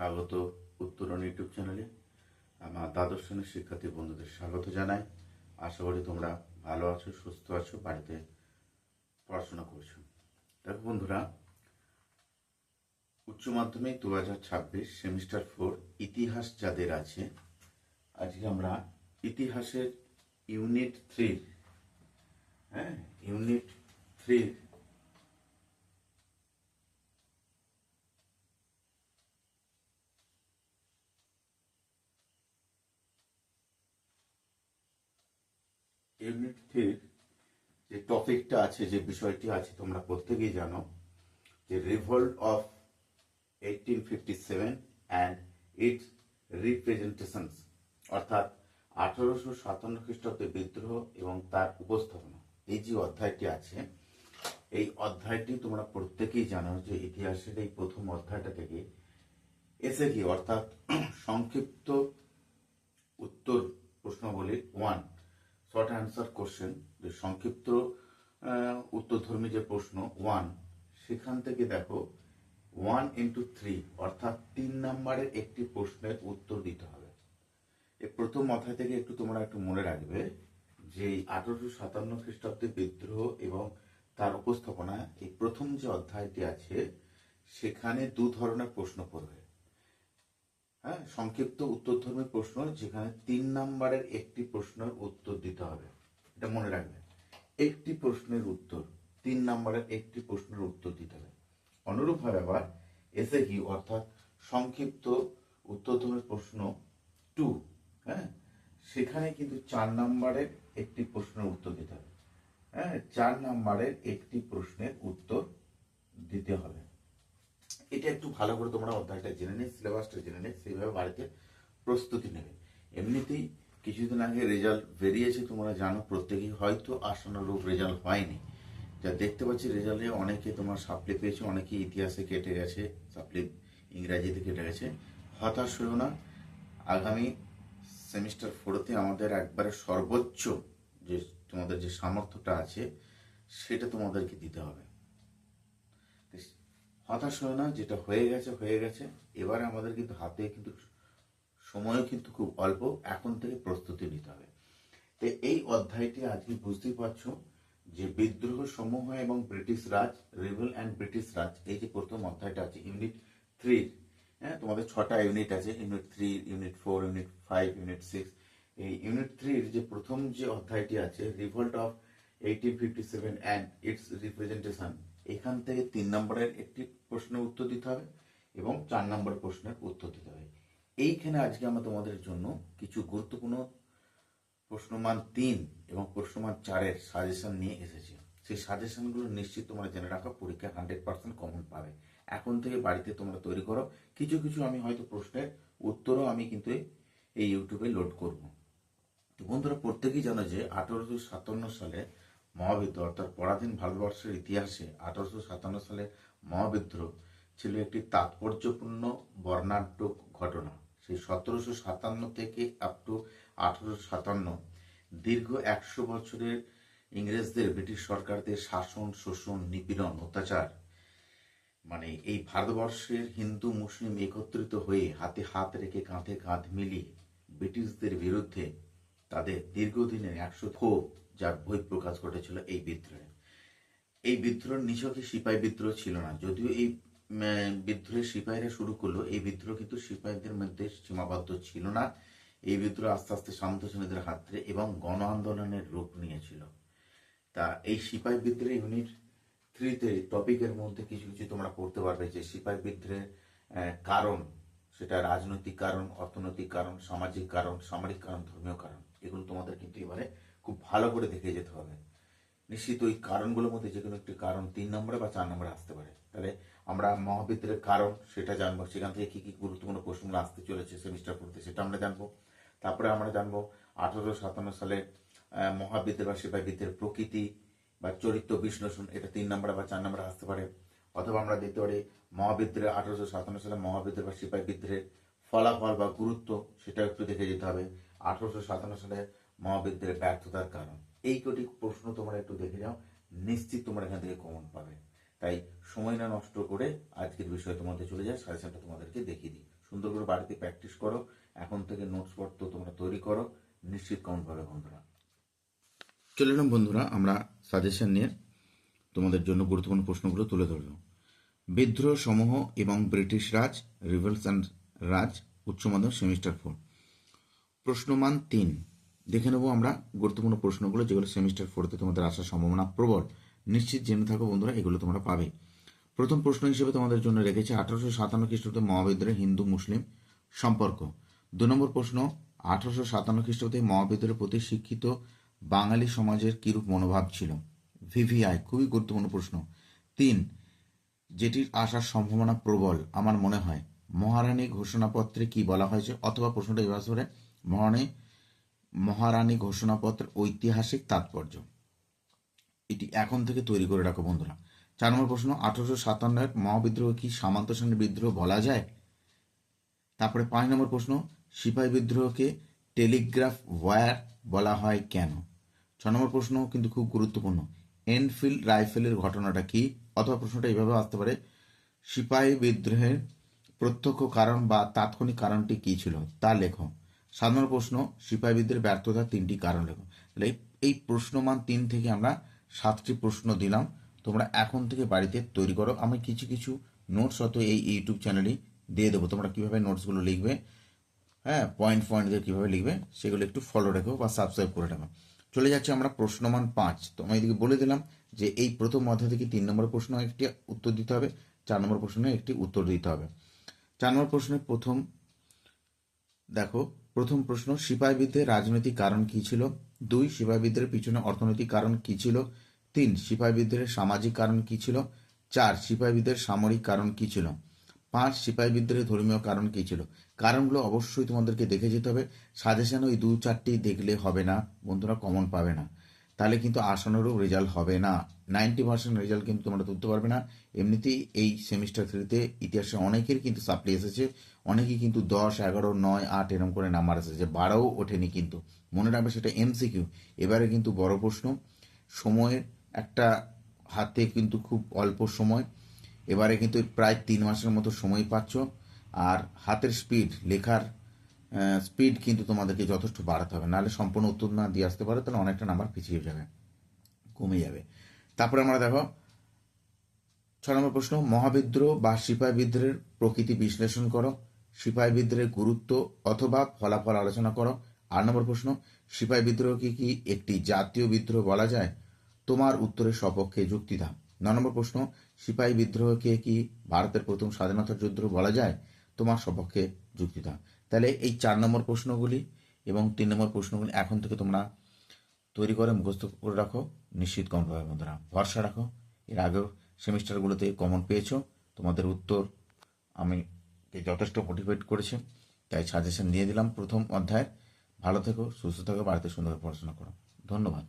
স্বাগত উত্তরণ ইউটিউব চ্যানেলে। আমার দ্বাদশ শ্রেণির শিক্ষার্থী বন্ধুদের স্বাগত জানাই। আশা করি তোমরা ভালো আছো, সুস্থ আছো, বাড়িতে পড়াশোনা করছ। দেখো বন্ধুরা, উচ্চ মাধ্যমিক দু হাজার ছাব্বিশ সেমিস্টার ফোর ইতিহাস যাদের আছে, আজকে আমরা ইতিহাসের ইউনিট থ্রি হ্যাঁ ইউনিট থ্রি ইউনিট থ্রির যে টপিকটা আছে, যে বিষয়টি আছে, তোমরা প্রত্যেকেই জানো যে revolt of eighteen fifty seven and its representations, অর্থাৎ আঠারোশো সাতান্ন খ্রিস্টাব্দে বিদ্রোহ এবং তার উপস্থাপনা। এই যে অধ্যায়টি আছে, এই অধ্যায়টি তোমরা প্রত্যেকেই জানো যে ইতিহাসের এই প্রথম অধ্যায়টা থেকে এসে কি অর্থাৎ সংক্ষিপ্ত উত্তর প্রশ্নাবলী ওয়ান শর্ট অ্যান্সার কোশ্চেন, যে সংক্ষিপ্ত উত্তরধর্মী যে প্রশ্ন ওয়ান সেখান থেকে দেখো ওয়ান ইন্টু থ্রি অর্থাৎ তিন নম্বরের একটি প্রশ্নের উত্তর দিতে হবে। এই প্রথম অধ্যায় থেকে একটু তোমরা একটু মনে রাখবে যে আঠারোশো সাতান্ন খ্রিস্টাব্দে বিদ্রোহ এবং তার উপস্থাপনা এই প্রথম যে অধ্যায়টি আছে, সেখানে দু ধরনের প্রশ্ন পড়বে। হ্যাঁ সংক্ষিপ্ত উত্তরধর্মী প্রশ্ন, যেখানে তিন নাম্বারের একটি প্রশ্নের উত্তর দিতে হবে। এটা মনে রাখবেন। একটি প্রশ্নের উত্তর, তিন নাম্বারের একটি প্রশ্নের উত্তর দিতে হবে। অনুরূপভাবে আবার, এসে কি, অর্থাৎ সংক্ষিপ্ত উত্তরধর্মী প্রশ্ন টু হ্যাঁ? সেখানে কিন্তু চার নাম্বারের একটি প্রশ্নের উত্তর দিতে হবে। হ্যাঁ চার নাম্বারের একটি প্রশ্নের উত্তর দিতে হবে। এটা একটু ভালো করে তোমরা অধ্যায়টা জেনে নিই সিলেবাসটা জেনে নিই সেইভাবে বাড়িতে প্রস্তুতি নেবে। এমনিতেই কিছুদিন আগে রেজাল্ট বেরিয়েছে, তোমরা জানো, প্রত্যেকেই হয়তো আশানুরূপ রেজাল্ট হয়নি। যা দেখতে পাচ্ছি রেজাল্টে অনেকে তোমার সাপ্লি পেয়েছে, অনেকে ইতিহাসে কেটে গেছে সাপ্লি ইংরাজিতে কেটে গেছে। হতাশ হয়েও না, আগামী সেমিস্টার ফোরতে আমাদের একবারে সর্বোচ্চ যে তোমাদের যে সামর্থ্যটা আছে, সেটা তোমাদেরকে দিতে হবে। হতাশ হয় না, যেটা হয়ে গেছে হয়ে গেছে। এবার আমাদের কিন্তু হাতে কিন্তু সময়ও কিন্তু খুব অল্প, এখন থেকে প্রস্তুতি নিতে হবে। তো এই অধ্যায়টি আজকে বুঝতেই পারছ যে বিদ্রোহ সমূহ এবং ব্রিটিশ রাজ, রিভেল অ্যান্ড ব্রিটিশ রাজ, এই যে প্রথম অধ্যায়টা আছে, ইউনিট থ্রি হ্যাঁ তোমাদের ছটা ইউনিট আছে, unit three, unit four, unit five, unit six. এই ইউনিট থ্রির যে প্রথম যে অধ্যায়টি আছে, revolt of eighteen fifty seven and its representation এখান থেকে তিন নম্বরের একটি প্রশ্নের উত্তর দিতে হবে এবং চার নম্বর প্রশ্নের উত্তর দিতে হবে। এইখানে আজকে আমরা তোমাদের জন্য কিছু গুরুত্বপূর্ণ প্রশ্নমান তিন এবং প্রশ্নমান চারের সাজেশন নিয়ে এসেছি। সেই সাজেশনগুলো নিশ্চিত তোমরা জেনে রাখো পরীক্ষায় হান্ড্রেড পার্সেন্ট কমন পাবে। এখন থেকে বাড়িতে তোমরা তৈরি করো। কিছু কিছু আমি হয়তো প্রশ্নের উত্তরও আমি কিন্তু এই- ইউটিউবে লোড করব। বন্ধুরা, প্রত্যেকেই জানো যে আঠারোশো সাতান্ন সালে মহাবিদ্রোহ, অর্থাৎ পরাধীন ভারতবর্ষের ইতিহাসে আঠারোশো সাতান্ন সালে মহাবিদ্রোহ ছিল একটি তাৎপর্যপূর্ণ বর্ণাঢ্য ঘটনা। সেই সতেরোশো সাতান্ন থেকে আপ টু আঠারোশো সাতান্ন, দীর্ঘ একশো বছরের ইংরেজদের, ব্রিটিশ সরকারদের শাসন, শোষণ, নিপীড়ন, অত্যাচার মানে এই ভারতবর্ষের হিন্দু, মুসলিম একত্রিত হয়ে হাতে হাত রেখে কাঁধে কাঁধ মিলিয়ে ব্রিটিশদের বিরুদ্ধে তাদের দীর্ঘদিনের একশো ক্ষোভ যার বই প্রকাশ ঘটেছিল এই বিদ্রোহে। এই বিদ্রোহ নিছকই সিপাহী বিদ্রোহ ছিল না। যদিও এই বিদ্রোহের সিপাহীরা শুরু করল, এই বিদ্রোহ কিন্তু সিপাহীদের মধ্যে সীমাবদ্ধ ছিল না। এই বিদ্রোহ আস্তে আস্তে শান্ত শ্রেণীদের হাত এবং গণ আন্দোলনের রূপ নিয়েছিল। তা এই সিপাহী বিদ্রোহ ইউনিট থ্রিতে টপিকের মধ্যে কিছু কিছু তোমরা পড়তে পারবে যে সিপাহী বিদ্রোহের কারণ, সেটা রাজনৈতিক কারণ, অর্থনৈতিক কারণ, সামাজিক কারণ, সামরিক কারণ, ধর্মীয় কারণ, এগুলো তোমাদের কিন্তু এবারে খুব ভালো করে দেখে যেতে হবে। নিশ্চিত ওই কারণগুলোর মধ্যে যে কোনো একটি কারণ তিন নম্বরে বা চার নম্বরে আসতে পারে। তাহলে আমরা মহাবিদ্যালয়ের কারণ সেটা জানব সেখান থেকে কি কি গুরুত্বপূর্ণ প্রশ্নগুলো আসতে চলেছে সেমিস্টার পড়তে সেটা আমরা জানব। তারপরে আমরা জানব আঠারোশো সাতান্ন সালে আহ, মহাবিদ্যালয় বা সিপাহী বিদ্যার প্রকৃতি বা চরিত্র বিশ্লেষণ এটা তিন নম্বরে বা চার নম্বরে আসতে পারে। অথবা আমরা দেখতে পারি মহাবিদ্যালয় আঠারোশো সাতান্ন সালে মহাবিদ্যালয় বা সিপাহী বিদ্রোহের ফলাফল বা গুরুত্ব সেটা একটু দেখে যেতে হবে। আঠারোশো সাতান্ন সালে মহাবিদ্যালয়ের ব্যর্থতার কারণ। এই কটি প্রশ্ন তোমরা একটু দেখে যাও নিশ্চিত তোমরা এখান থেকে কমন পাবে। তাই সময় না নষ্ট করে আজকের বিষয় তোমাদের চলে যায় সাজেশনটা তোমাদেরকে দেখিয়ে দিই। সুন্দর করে বাড়িতে প্র্যাকটিস করো, এখন থেকে নোটস পত্র তোমরা তৈরি করো, নিশ্চিত কমন পাবে বন্ধুরা। চলে এলাম বন্ধুরা, আমরা সাজেশন নিয়ে তোমাদের জন্য গুরুত্বপূর্ণ প্রশ্নগুলো তুলে ধরব বিদ্রোহ সমূহ এবং ব্রিটিশ রাজ রিভলসান রাজ, উচ্চ মাধ্যমিক সেমিস্টার ফোর প্রশ্নমান তিন। দেখে নেব আমরা গুরুত্বপূর্ণ প্রশ্নগুলো, যেগুলো সেমিস্টার ফোরতে তোমাদের আসার সম্ভাবনা প্রবল। নিশ্চিত জেনে থাকো বন্ধুরা, এগুলো তোমরা পাবে। প্রথম প্রশ্ন হিসেবে তোমাদের জন্য রেখেছে আঠারোশো সাতান্ন খ্রিস্টাব্দে মহাবিদ্রোহে হিন্দু মুসলিম সম্পর্ক। দু নম্বর প্রশ্ন, আঠারোশো সাতান্ন খ্রিস্টাব্দে মহাবিদ্রোহের প্রতি শিক্ষিত বাঙালি সমাজের কিরূপ মনোভাব ছিল? ভিভিআই, খুবই গুরুত্বপূর্ণ প্রশ্ন। তিন, যেটির আসার সম্ভাবনা প্রবল, আমার মনে হয়। মহারানী ঘোষণাপত্রে কি বলা হয়েছে? অথবা প্রশ্নটা এবার মহারানী মহারানী ঘোষণাপত্রের ঐতিহাসিক তাৎপর্য। এটি এখন থেকে তৈরি করে রাখো বন্ধুরা। চার নম্বর প্রশ্ন, আঠারোশো সাতান্নের মহাবিদ্রোহ কি সামন্ত শ্রেণির বিদ্রোহ বলা যায়? তারপরে পাঁচ নম্বর প্রশ্ন, সিপাহী বিদ্রোহকে টেলিগ্রাফ ওয়্যার বলা হয় কেন? ছ নম্বর প্রশ্ন কিন্তু খুব গুরুত্বপূর্ণ, এনফিল্ড রাইফেলের ঘটনাটা কি? অথবা প্রশ্নটা এইভাবে আসতে পারে, সিপাহী বিদ্রোহের প্রত্যক্ষ কারণ বা তাৎক্ষণিক কারণটি কি ছিল? তা লেখো। নম্বর প্রশ্ন সিপাহী বিদ্রোহের ব্যর্থতার তিনটি কারণ লেখো তাহলে এই- প্রশ্নমান তিন থেকে আমরা সাতটি প্রশ্ন দিলাম। তোমরা এখন থেকে বাড়িতে তৈরি করো। আমি কিছু কিছু নোটস অত এই ইউটিউব চ্যানেলেই দিয়ে দেবো। তোমরা কীভাবে নোটসগুলো লিখবে হ্যাঁ পয়েন্ট পয়েন্ট দিয়ে কীভাবে লিখবে, সেগুলো একটু ফলো রেখো বা সাবস্ক্রাইব করে রাখো। চলে যাচ্ছে আমরা প্রশ্নমান পাঁচ। তো আমি এদিকে বলে দিলাম যে এই প্রথম অধ্যায় থেকে তিন নম্বর প্রশ্ন একটি উত্তর দিতে হবে, চার নম্বর প্রশ্নে একটি উত্তর দিতে হবে। চার নম্বর প্রশ্নের প্রথম, দেখো প্রথম প্রশ্ন সিপাহী বিদ্রোহের রাজনৈতিক কারণ কি ছিল? দুই সিপাহী পিছনে অর্থনৈতিক কারণ কি ছিল? তিন সিপাহী বিদ্রোহের সামাজিক কারণ কি ছিল? চার সিপাহী সামরিক কারণ কি ছিল? পাঁচ, সিপাহীবিদদের ধর্মীয় কারণ কি ছিল? কারণগুলো অবশ্যই তোমাদেরকে দেখে যেতে হবে। সাজেশন ওই দু চারটি দেখলে হবে না, বন্ধুরা কমন পাবে না। তাহলে কিন্তু আসানোরও রেজাল্ট হবে না। নাইনটি পার্সেন্ট রেজাল্ট কিন্তু তোমরা তুলতে পারবে না। এমনিতেই এই সেমিস্টার থ্রিতে ইতিহাসে অনেকের কিন্তু সাপ্লি এসেছে। অনেকেই কিন্তু দশ, এগারো, নয়, আট এরকম করে নাম্বার এসেছে। বারোও ওঠেনি কিন্তু। মনে রাখবে সেটা এমসিকিউ এবারে কিন্তু বড় প্রশ্ন। সময়ের একটা হাতে কিন্তু খুব অল্প সময়। এবারে কিন্তু প্রায় তিন মাসের মতো সময় পাচ্ছ। আর হাতের স্পিড লেখার স্পিড কিন্তু তোমাদেরকে যথেষ্ট বাড়াতে হবে। নাহলে সম্পূর্ণ উত্তর না দিয়ে আসতে পারে, তাহলে অনেকটা নাম্বার পিছিয়ে যাবে, কমে যাবে। তারপরে আমরা দেখো ছ নম্বর প্রশ্ন, মহাবিদ্রোহ বা সিপাহী বিদ্রোহের প্রকৃতি বিশ্লেষণ করো। সিপাহী বিদ্রোহের গুরুত্ব অথবা ফলাফল আলোচনা করো। আট নম্বর প্রশ্ন সিপাহী বিদ্রোহকে কি? একটি জাতীয় বিদ্রোহ বলা যায়? তোমার উত্তরের সপক্ষে যুক্তি দাও ন নম্বর প্রশ্ন সিপাহী বিদ্রোহকে কি ভারতের প্রথম স্বাধীনতার যুদ্ধ বলা যায়? তোমার সপক্ষে যুক্তি দাও তাহলে এই চার নম্বর প্রশ্নগুলি এবং তিন নম্বর প্রশ্নগুলি এখন থেকে তোমরা তৈরি করে মুখস্থ করে রাখো। নিশ্চিত কমন পাবে বন্ধুরা, ভরসা রাখো। এর আগেও সেমিস্টারগুলোতে কমন পেয়েছ। তোমাদের উত্তর আমি যথেষ্ট মোটিভেট করেছে, তাই সাজেশন দিয়ে দিলাম প্রথম অধ্যায়। ভালো থেকো, সুস্থ থেকো, বাড়িতে সুন্দর পড়াশোনা করো। ধন্যবাদ।